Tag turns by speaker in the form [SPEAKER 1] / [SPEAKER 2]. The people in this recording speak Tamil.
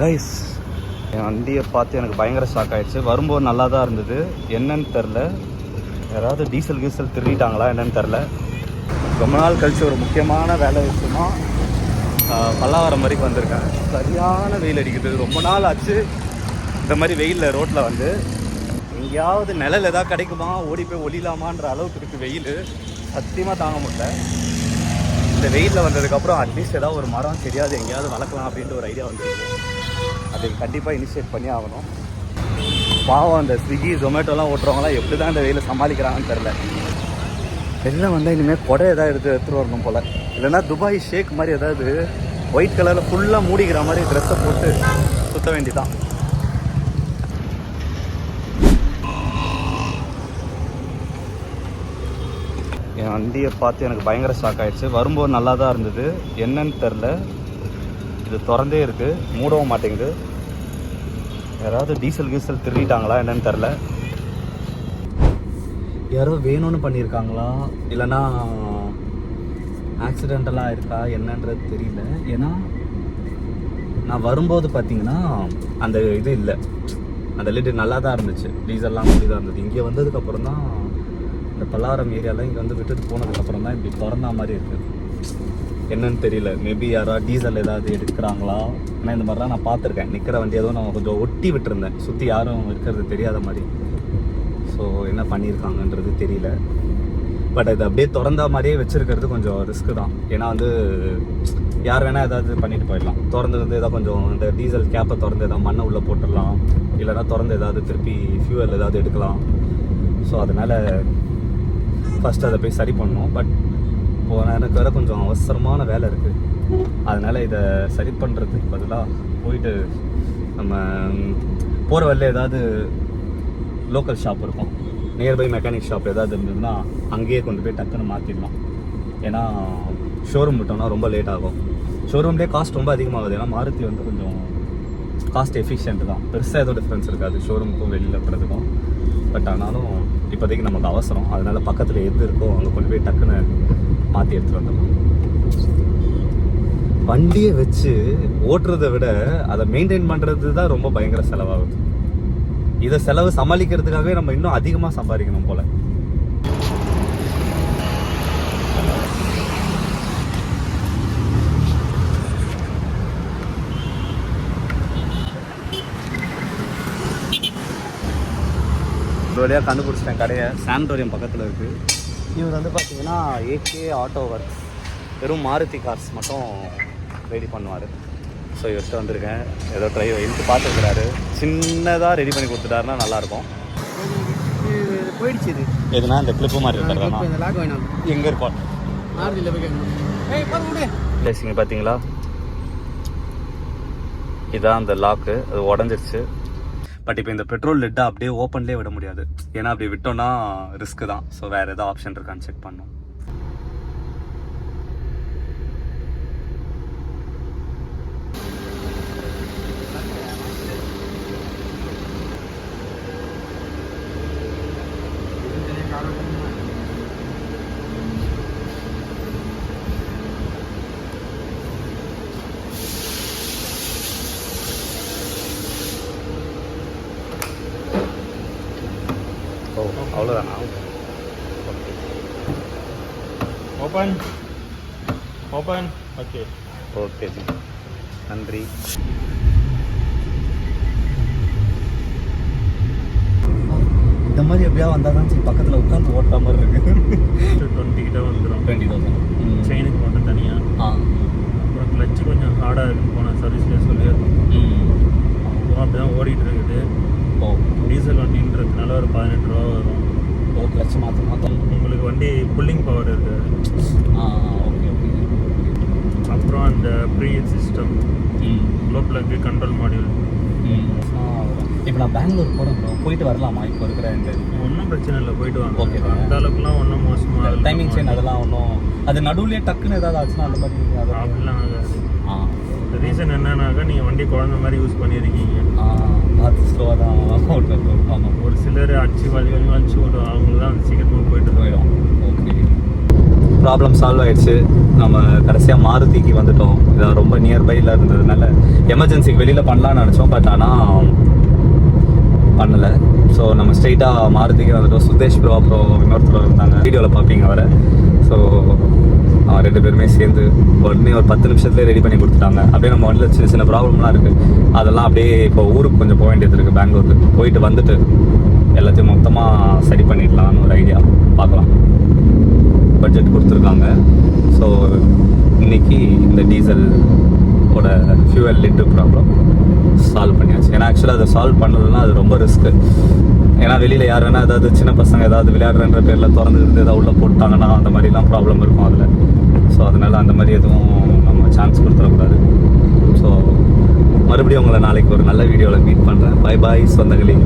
[SPEAKER 1] கைஸ் என் வண்டியை பார்த்து எனக்கு பயங்கர ஷாக் ஆகிடுச்சு வரும்போது நல்லா தான் இருந்தது. என்னன்னு தெரில யாராவது டீசல் கீசல் திருடிட்டாங்களா என்னன்னு தெரில ரொம்ப நாள் கழிச்சு ஒரு முக்கியமான வேலை விஷயமா பல்லாவரம் வரைக்கும் வந்திருக்கேன். சரியான வெயில் அடிக்குது. ரொம்ப நாள் ஆச்சு. இந்த மாதிரி வெயிலில் ரோட்டில் வந்து எங்கேயாவது நிழல் ஏதாவது கிடைக்குமா? ஓடி போய் ஒளிலாமான்ற அளவுக்கு இருக்குது வெயில். சத்தியமாக தாங்க முடியல. இந்த வெயிலில் வந்ததுக்கப்புறம் அட்லீஸ்ட் ஏதாவது ஒரு மரம் தெரியாது எங்கேயாவது வளர்க்கலாம் அப்படின்ற ஒரு ஐடியா வந்துருக்கு அது கண்டிப்பாக இனிஷியேட் பண்ணி ஆகணும். பாவம் அந்த ஸ்விக்கி ஜொமேட்டோலாம் ஓட்டுறவங்களாம் எப்படி தான் இந்த வெயிலை சமாளிக்கிறாங்கன்னு தெரில வெளில வந்தால் இனிமேல் கொடை ஏதாவது எடுத்து எடுத்துகிட்டு வரணும் போல். இல்லைன்னா துபாய் ஷேக் மாதிரி ஏதாவது ஒயிட் கலரில் ஃபுல்லாக மூடிக்கிற மாதிரி ட்ரெஸ்ஸை போட்டு சுற்ற வேண்டிதான். என் வண்டியை பார்த்து எனக்கு பயங்கர ஷாக் ஆகிடுச்சு வரும்போது நல்லா தான் இருந்தது. என்னன்னு தெரில இது திறந்தே இருக்குது மூடவும் மாட்டேங்குது. யாராவது டீசல் கீசல் திருடிட்டாங்களா என்னன்னு தெரில யாரோ வேணும்னு பண்ணியிருக்காங்களா? இல்லைன்னா ஆக்சிடென்டெல்லாம் இருக்கா என்னன்றது தெரியல. ஏன்னா நான் வரும்போது பார்த்தீங்கன்னா அந்த இது இல்லை. அந்த லிட்டு நல்லா தான் இருந்துச்சு. டீசல்லாம் அப்படி தான் இருந்தது. இங்கே வந்ததுக்கப்புறம் தான் இந்த பல்லாரம் ஏரியாவில் இங்கே வந்து விட்டுட்டு போனதுக்கப்புறம் தான் இப்படி திறந்தா மாதிரி இருக்குது என்னன்னு தெரியல. மேபி யாராவது டீசல் ஏதாவது எடுக்கிறாங்களா? ஆனால் இந்த மாதிரிலாம் நான் பார்த்துருக்கேன். நிற்கிற வண்டி எதுவும் நான் கொஞ்சம் ஒட்டி விட்டுருந்தேன். சுற்றி யாரும் இருக்கிறது தெரியாத மாதிரி. ஸோ என்ன பண்ணியிருக்காங்கன்றது தெரியல. பட் அது அப்படியே திறந்த மாதிரியே வச்சுருக்கிறது கொஞ்சம் ரிஸ்க்கு தான். ஏன்னா வந்து யார் வேணால் ஏதாவது பண்ணிட்டு போயிடலாம். திறந்து வந்து ஏதாவது கொஞ்சம் இந்த டீசல் கேப்பை திறந்து ஏதாவது மண்ணை உள்ளே போட்டுடலாம். இல்லைன்னா திறந்து ஏதாவது திருப்பி ஃபியூவல் ஏதாவது எடுக்கலாம். ஸோ அதனால் ஃபஸ்ட் அதை போய் சரி பண்ணோம் பட் இப்போ எனக்கு வேற கொஞ்சம் அவசரமான வேலை இருக்குது அதனால் இதை சரி பண்ணுறதுக்கு பதிலாக போயிட்டு நம்ம போகிற வழியில் ஏதாவது லோக்கல் ஷாப் இருக்கும். நியர்பை மெக்கானிக் ஷாப் ஏதாவது இருந்ததுன்னா அங்கேயே கொண்டு போய் டக்குன்னு மாற்றிடலாம் ஏன்னா ஷோரூம் விட்டோம்னா ரொம்ப லேட் ஆகும். ஷோரூம்லேயே காஸ்ட் ரொம்ப அதிகமாகுது. ஏன்னா மாருதி வந்து கொஞ்சம் காஸ்ட் எஃபிஷியன்ட் தான். பெருசாக ஏதோ டிஃப்ரென்ஸ் இருக்காது. ஷோரூமுக்கும் வெளியில் போகிறதுக்கும் பட் ஆனாலும் இப்போதைக்கு நமக்கு அவசரம். அதனால் பக்கத்தில் எது இருக்கோ அங்கே கொண்டு போய் டக்குன்னு மாற்றி எடுத்துகிட்டு வந்துடலாம். வண்டியை வச்சு ஓட்டுறதை விட அதை மெயின்டைன் பண்ணுறது தான் ரொம்ப பயங்கர செலவாகுது. இதை செலவு சமாளிக்கிறதுக்காகவே நம்ம இன்னும் அதிகமாக சம்பாதிக்கணும் போல. ஒரு வழியாக கண்டுபிடிச்சிட்டேன் கடையை. சானிட்டோரியம் பக்கத்தில் இருக்குது இவர் வந்து பார்த்தீங்கன்னா ஏகே ஆட்டோ ஒர்க்ஸ் வெறும் மாருதி கார்ஸ் மட்டும் ரெடி பண்ணுவார். ஸோ இவர்கிட்ட வந்திருக்கேன். ஏதோ ட்ரை இழுத்து பார்த்துருக்குறாரு. சின்னதாக ரெடி பண்ணி கொடுத்துட்டாருன்னா நல்லாயிருக்கும்.
[SPEAKER 2] இது போயிடுச்சு இது.
[SPEAKER 1] எதுனா இந்த கிளிப்பு மாதிரி இருக்கிறதா எங்கே
[SPEAKER 2] விடு
[SPEAKER 1] பிளேஸிங்க பார்த்தீங்களா இதான் அந்த லாக்கு அது உடஞ்சிருச்சு. பட் இப்போ இந்த பெட்ரோல் லெட்டை அப்படியே ஓப்பன்லேயே விட முடியாது. ஏன்னா அப்படி விட்டோம்னா ரிஸ்க்கு தான். ஸோ வேறு ஏதாவது ஆப்ஷன் இருக்கான்னு செக் பண்ணோம். அவ்வளோதானா
[SPEAKER 3] open open okay
[SPEAKER 1] okay ji நன்றி. இந்த மாதிரி எப்படியா வந்தால் தான் சரி பக்கத்தில் உட்காந்து ஓட்டுற மாதிரி இருக்கு.
[SPEAKER 3] டுவெண்ட்டி கிட்ட வந்துடும்
[SPEAKER 1] டுவெண்ட்டி தௌசண்ட்
[SPEAKER 3] செயினுக்கு மட்டும் தனியாக
[SPEAKER 1] ஆ.
[SPEAKER 3] அப்புறம் கிளச்சு கொஞ்சம் ஹார்டாக இருக்குன்னு போனேன் சர்வீஸ்லேயே சொல்லியிருந்தோம் அப்புறம் அப்படி தான் ஓடிட்டு இருக்குது.
[SPEAKER 1] ஓ.
[SPEAKER 3] டீசல் வண்டின்றதுனால ஒரு பதினெட்டு ரூபா
[SPEAKER 1] மாற்ற மாற்றம்
[SPEAKER 3] உங்களுக்கு வண்டி புல்லிங் பவர் இருக்குது
[SPEAKER 1] ஓகே ஓகே
[SPEAKER 3] அப்புறம் அந்த pre system low plug control module
[SPEAKER 1] இப்போ நான் பெங்களூர் போகிறேன் ப்ரோ போயிட்டு வரலாமா? இப்போ இருக்கிற இந்த
[SPEAKER 3] ஒன்றும் பிரச்சனை இல்லை போயிட்டு வாங்க.
[SPEAKER 1] Okay.
[SPEAKER 3] அந்த அளவுக்குலாம் ஒன்றும் மோசமாக
[SPEAKER 1] டைமிங் செயின் அதெல்லாம் ஒன்றும் அது நடுவுலயே டக்குன்னு ஏதாவது ஆச்சுன்னா அந்த மாதிரி
[SPEAKER 3] அப்படிலாம் ஆகாது.
[SPEAKER 1] ஆ.
[SPEAKER 3] ரீசன் என்னன்னாக்கா நீங்கள் வண்டி குழந்த மாதிரி யூஸ் பண்ணியிருக்கீங்க.
[SPEAKER 1] ஆ. பார்த்து ஸ்லோவாக தான் ஓட்டுறது ஆமாம்
[SPEAKER 3] ஒரு சிலர் அடிச்சு வழி வழி வலிச்சு விடும் அவங்களுக்கு தான் சீக்கிரமாக போயிட்டு
[SPEAKER 1] போயிடும் ஓகே ப்ராப்ளம் சால்வ் ஆயிடுச்சு நம்ம கடைசியாக மாருதிக்கு வந்துட்டோம் இதான் ரொம்ப நியர்பையில் இருந்ததுனால எமர்ஜென்சிக்கு வெளியில் பண்ணலாம்னு நினச்சோம் பட் ஆனால் பண்ணலை ஸோ நம்ம ஸ்ட்ரெயிட்டாக மாருதிக்கு வந்துட்டோம் சுதேஷ் ப்ரோ அப்புறம் இன்னொருத்தர் இருந்தாங்க வீடியோவில் பார்ப்பீங்க அவரை ஸோ அவன் ரெண்டு பேருமே சேர்ந்து உடனே ஒரு பத்து நிமிஷத்துலேயே ரெடி பண்ணி கொடுத்துட்டாங்க. அப்படியே நம்ம வண்டியில் சின்ன சின்ன ப்ராப்ளம்லாம் இருக்குது அதெல்லாம் அப்படியே இப்போ ஊருக்கு கொஞ்சம் போக வேண்டியது இருக்குது பெங்களூருக்கு. போயிட்டு வந்துட்டு எல்லாத்தையும் மொத்தமாக சரி பண்ணிடலாம்னு ஒரு ஐடியா பார்க்கலாம். பட்ஜெட் கொடுத்துருக்காங்க. ஸோ இன்னைக்கு இந்த டீசல் ஃபியூவல் லிட்டு ப்ராப்ளம் சால்வ் பண்ணியாச்சு. ஏன்னா ஆக்சுவலாக அதை சால்வ் பண்ணதுன்னா அது ரொம்ப ரிஸ்க்கு ஏன்னா வெளியில் யார் வேணா ஏதாவது சின்ன பசங்க ஏதாவது விளையாடுறன்ற பேரில் திறந்து இருந்து ஏதாவது உள்ளே போட்டாங்கன்னா அந்த மாதிரிலாம் ப்ராப்ளம் இருக்கும் அதில். ஸோ அதனால் அந்த மாதிரி எதுவும் நம்ம சான்ஸ் கொடுத்துடக்கூடாது. ஸோ மறுபடியும் உங்களை நாளைக்கு ஒரு நல்ல வீடியோவில் மீட் பண்ணுறேன் பை பாய் சொந்தங்களே.